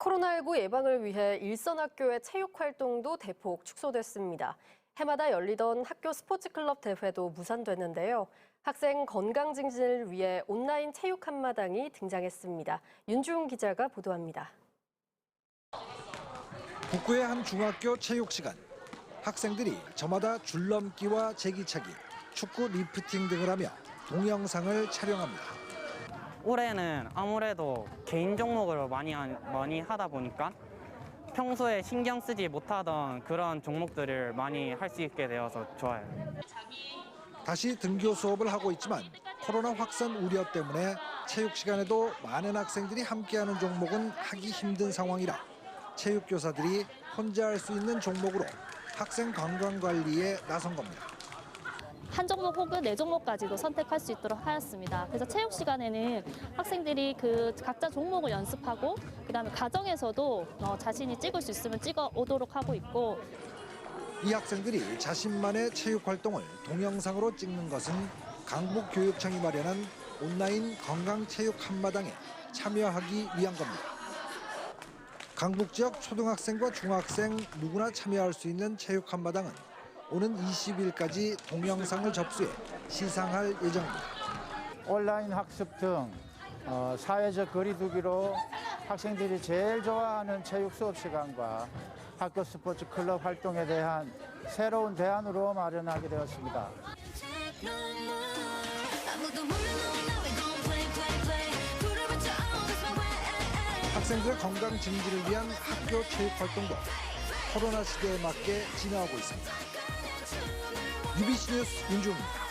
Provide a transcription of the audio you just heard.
코로나19 예방을 위해 일선 학교의 체육 활동도 대폭 축소됐습니다. 해마다 열리던 학교 스포츠클럽 대회도 무산됐는데요. 학생 건강 증진을 위해 온라인 체육 한마당이 등장했습니다. 윤주웅 기자가 보도합니다. 북구의 한 중학교 체육 시간. 학생들이 저마다 줄넘기와 제기차기, 축구 리프팅 등을 하며 동영상을 촬영합니다. 올해는 아무래도 개인 종목으로 많이, 한- 많이 하다 보니까 평소에 신경 쓰지 못하던 그런 종목들을 많이 할 수 있게 되어서 좋아요. 다시 등교 수업을 하고 있지만 코로나 확산 우려 때문에 체육 시간에도 많은 학생들이 함께하는 종목은 하기 힘든 상황이라 체육 교사들이 혼자 할 수 있는 종목으로 학생 건강 관리에 나선 겁니다. 한 종목 혹은 네 종목까지도 선택할 수 있도록 하였습니다. 그래서 체육 시간에는 학생들이 그 각자 종목을 연습하고 그다음에 가정에서도 어, 자신이 찍을 수 있으면 찍어 오도록 하고 있고 이 학생들이 자신만의 체육 활동을 동영상으로 찍는 것은 강북교육청이 마련한 온라인 건강체육 한마당에 참여하기 위한 겁니다. 강북 지역 초등학생과 중학생 누구나 참여할 수 있는 체육 한마당은 오는 20일까지 동영상을 접수해 시상할 예정입니다. 온라인 학습 등 어, 사회적 거리두기로 학생들이 제일 좋아하는 체육 수업 시간과 학교 스포츠 클럽 활동에 대한 새로운 대안으로 마련하게 되었습니다. 학생들의 건강 증진을 위한 학교 체육 활동도 코로나 시대에 맞게 진화하고 있습니다. UBC 뉴스 윤주입니다.